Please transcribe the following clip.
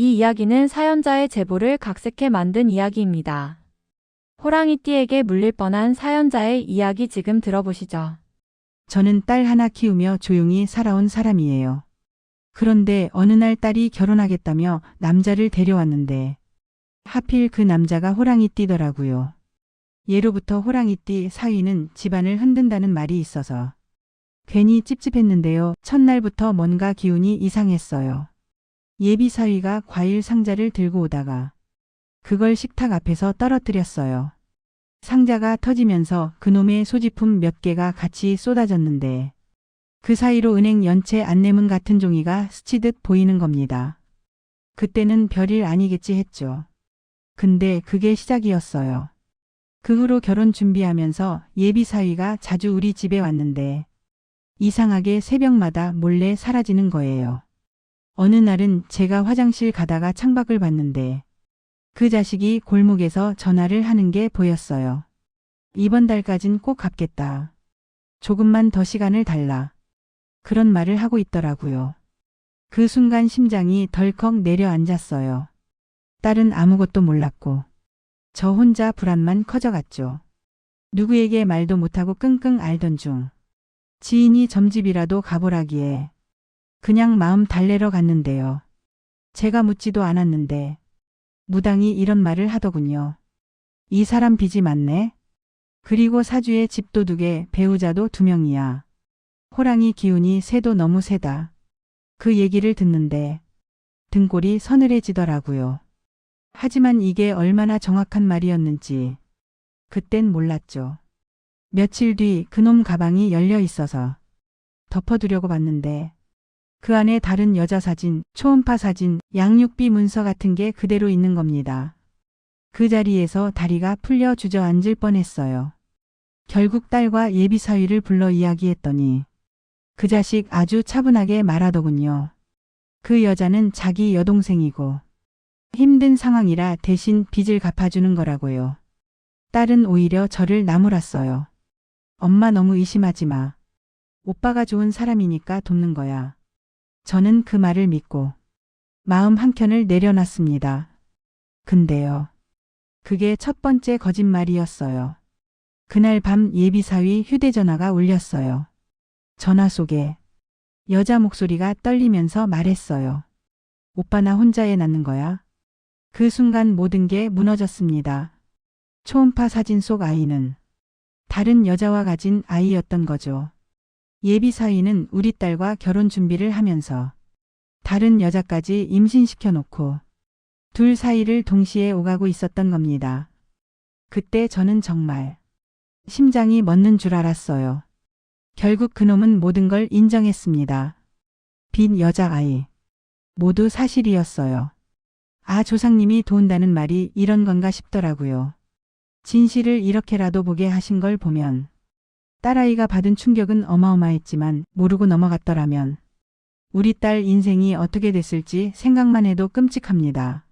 이 이야기는 사연자의 제보를 각색해 만든 이야기입니다. 호랑이띠에게 물릴 뻔한 사연자의 이야기 지금 들어보시죠. 저는 딸 하나 키우며 조용히 살아온 사람이에요. 그런데 어느 날 딸이 결혼하겠다며 남자를 데려왔는데 하필 그 남자가 호랑이띠더라고요. 예로부터 호랑이띠 사위는 집안을 흔든다는 말이 있어서 괜히 찝찝했는데요. 첫날부터 뭔가 기운이 이상했어요. 예비 사위가 과일 상자를 들고 오다가 그걸 식탁 앞에서 떨어뜨렸어요. 상자가 터지면서 그놈의 소지품 몇 개가 같이 쏟아졌는데 그 사이로 은행 연체 안내문 같은 종이가 스치듯 보이는 겁니다. 그때는 별일 아니겠지 했죠. 근데 그게 시작이었어요. 그 후로 결혼 준비하면서 예비 사위가 자주 우리 집에 왔는데 이상하게 새벽마다 몰래 사라지는 거예요. 어느 날은 제가 화장실 가다가 창밖을 봤는데 그 자식이 골목에서 전화를 하는 게 보였어요. 이번 달까진 꼭 갚겠다. 조금만 더 시간을 달라. 그런 말을 하고 있더라고요. 그 순간 심장이 덜컥 내려앉았어요. 딸은 아무것도 몰랐고 저 혼자 불안만 커져갔죠. 누구에게 말도 못하고 끙끙 앓던 중 지인이 점집이라도 가보라기에 그냥 마음 달래러 갔는데요. 제가 묻지도 않았는데 무당이 이런 말을 하더군요. 이 사람 빚이 많네. 그리고 사주에 집도 두 개, 배우자도 두 명이야. 호랑이 기운이 새도 너무 세다. 그 얘기를 듣는데 등골이 서늘해지더라고요. 하지만 이게 얼마나 정확한 말이었는지 그땐 몰랐죠. 며칠 뒤 그놈 가방이 열려 있어서 덮어두려고 봤는데 그 안에 다른 여자 사진, 초음파 사진, 양육비 문서 같은 게 그대로 있는 겁니다. 그 자리에서 다리가 풀려 주저앉을 뻔했어요. 결국 딸과 예비 사위를 불러 이야기했더니 그 자식 아주 차분하게 말하더군요. 그 여자는 자기 여동생이고 힘든 상황이라 대신 빚을 갚아주는 거라고요. 딸은 오히려 저를 나무랐어요. 엄마 너무 의심하지 마. 오빠가 좋은 사람이니까 돕는 거야. 저는 그 말을 믿고 마음 한켠을 내려놨습니다. 근데요. 그게 첫 번째 거짓말이었어요. 그날 밤 예비사위 휴대전화가 울렸어요. 전화 속에 여자 목소리가 떨리면서 말했어요. 오빠 나 혼자 애 낳는 거야? 그 순간 모든 게 무너졌습니다. 초음파 사진 속 아이는 다른 여자와 가진 아이였던 거죠. 예비 사위는 우리 딸과 결혼 준비를 하면서 다른 여자까지 임신시켜 놓고 둘 사이를 동시에 오가고 있었던 겁니다. 그때 저는 정말 심장이 멎는 줄 알았어요. 결국 그놈은 모든 걸 인정했습니다. 빈 여자아이. 모두 사실이었어요. 아, 조상님이 도운다는 말이 이런 건가 싶더라고요. 진실을 이렇게라도 보게 하신 걸 보면 딸아이가 받은 충격은 어마어마했지만 모르고 넘어갔더라면 우리 딸 인생이 어떻게 됐을지 생각만 해도 끔찍합니다.